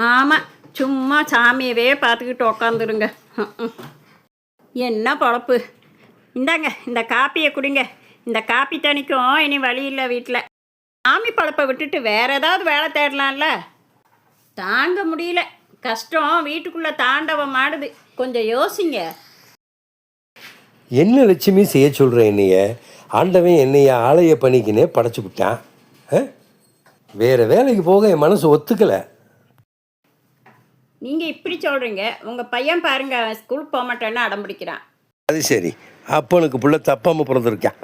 ஆமாம் சும்மா சாமியவே பார்த்துக்கிட்டு உக்காந்துருங்க. என்ன பொழப்பு? இந்தாங்க இந்த காப்பியை குடிங்க. இந்த காப்பி தனிக்கும் இனி வழி இல்லை வீட்டில். சாமி பழப்பை விட்டுட்டு வேற ஏதாவது வேலை தேடலாம்ல? தாங்க முடியல. கஷ்டம் வீட்டுக்குள்ளே தாண்டவம் ஆடுது. கொஞ்சம் யோசிங்க. என்ன லட்சுமி செய்ய சொல்கிற என்னைய? ஆண்டவன் என்னைய ஆலய பணிக்குன்னே படைச்சு விட்டான். ஆ? வேலைக்கு போக என் மனசு ஒத்துக்கலை. நீங்கள் இப்படி சொல்கிறீங்க உங்கள் பையன் பாருங்க ஸ்கூலுக்கு போக மாட்டேன்னு அடம் பிடிக்கிறான். அது சரி. அப்பனுக்கு பிள்ளை தப்பாமல் பிறந்திருக்கான்.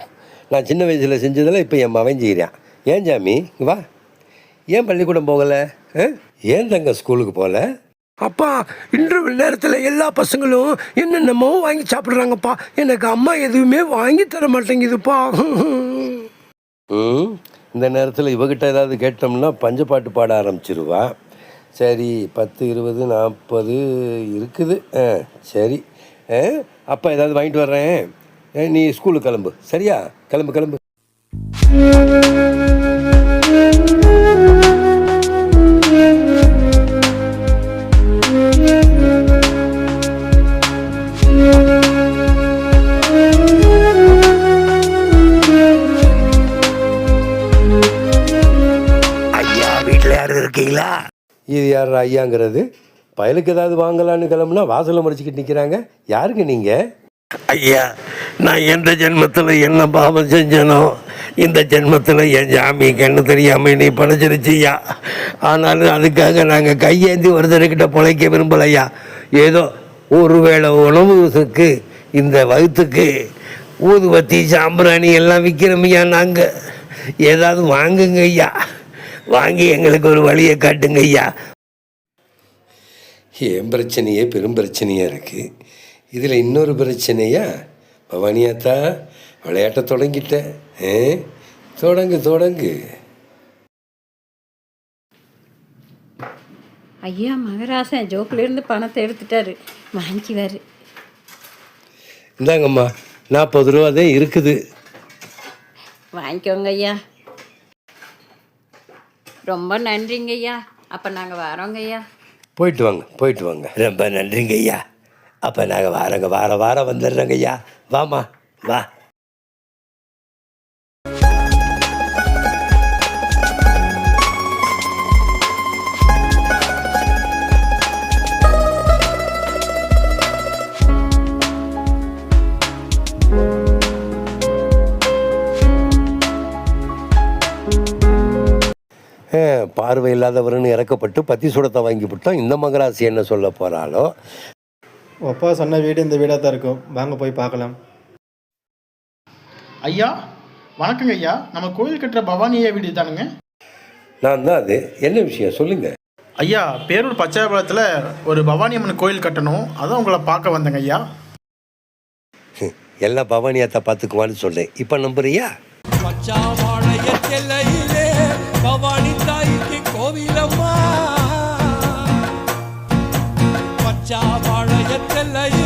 நான் சின்ன வயசில் செஞ்சதெல்லாம் இப்போ என் மவன் செய்கிறான் ஏன் ஜாமி வா. ஏன் பள்ளிக்கூடம் போகலை? ஆ? ஏன் தங்க ஸ்கூலுக்கு போகல அப்பா இன்டர்வல் நேரத்தில் எல்லா பசங்களும் என்னென்னமோ வாங்கி சாப்பிட்றாங்கப்பா. எனக்கு அம்மா எதுவுமே வாங்கி தர மாட்டேங்குதுப்பா. ம். இந்த நேரத்தில் இவகிட்ட ஏதாவது கேட்டோம்னா பஞ்சப்பாட்டு பாட ஆரம்பிச்சிருவா. சரி பத்து இருபது நாற்பது இருக்குது. ஆ சரி. ஆ அப்பா ஏதாவது வாங்கிட்டு வர்றேன். நீ ஸ்கூலுக்கு கிளம்பு. சரியா? கிளம்பு கிளம்பு. ஐயா வீட்டில் யாரும் இருக்கீங்களா? இது யார் ஐயாங்கிறது? பயலுக்கு ஏதாவது வாங்கலான்னு கிளம்புனா வாசலை முடிச்சுக்கிட்டு நிற்கிறாங்க யாருங்க நீங்கள் ஐயா நான் எந்த ஜென்மத்தில் என்ன பாவம் செஞ்சனோ இந்த ஜென்மத்தில் என் ஜாமி கண்ணு தெரியாமல் நீ படைச்சிருச்சியா ஆனாலும் அதுக்காக நாங்கள் கையேந்தி ஒருத்தர்கிட்ட பிழைக்க விரும்பலையா ஏதோ ஒரு வேளை உணவுக்கு இந்த வகுத்துக்கு ஊதுபத்தி சாம்பிராணி எல்லாம் விற்கிறோமையா நாங்கள் ஏதாவது வாங்குங்க ஐயா. வாங்கி எங்களுக்கு ஒரு வழியை காட்டுங்க ஐயா. என் பிரச்சனையே பெரும் பிரச்சனையாக இருக்குது இதில் இன்னொரு பிரச்சனையா? பவானியாத்தா விளையாட்ட தொடங்கிட்ட. ஆ? தொடங்கு தொடங்கு. ஐயா மகராசன் ஜோக்கிலேருந்து பணத்தை எடுத்துட்டாரு. வாங்கிக்குவாரு. இந்தாங்கம்மா நாற்பது ரூபா தான் இருக்குது. வாங்கிக்கோங்க ஐயா. ரொம்ப நன்றிங்க ஐயா அப்போ நாங்கள் வரோங்க ஐயா போயிட்டு வாங்க போயிட்டு வாங்க. ரொம்ப நன்றிங்க ஐயா அப்போ நாங்கள் வாரங்க வார வாரம் வந்துடுறோங்க ஐயா வாமா வா. பார்வை இல்லாதவர்னு இறக்கப்பட்டு பத்தி சுடத்தை வாங்கி விட்டோம் இந்த மகராசி என்ன சொல்ல போகிறாளோ அப்பா சொன்ன வீடு இந்த வீடாக தான் இருக்கும். வாங்க போய் பார்க்கலாம். ஐயா வணக்கங்க ஐயா. நம்ம கோயில் கட்டுற பவானியா வீடு தானுங்க. நான் தான் அது. என்ன விஷயம்? சொல்லுங்க. ஐயா பேரூர் பச்சாபாளத்தில் ஒரு பவானி அம்மன் கோயில் கட்டணும். அதான் உங்களை பார்க்க வந்தேங்க ஐயா. எல்லாம் பவானியாத்தா பார்த்துக்குவான்னு சொன்னேன். இப்போ நம்புறியா? செல்லையிலே பவானி தாய்க்கு கோவிலம்மா. பச்சாவாழைய செல்லையிலே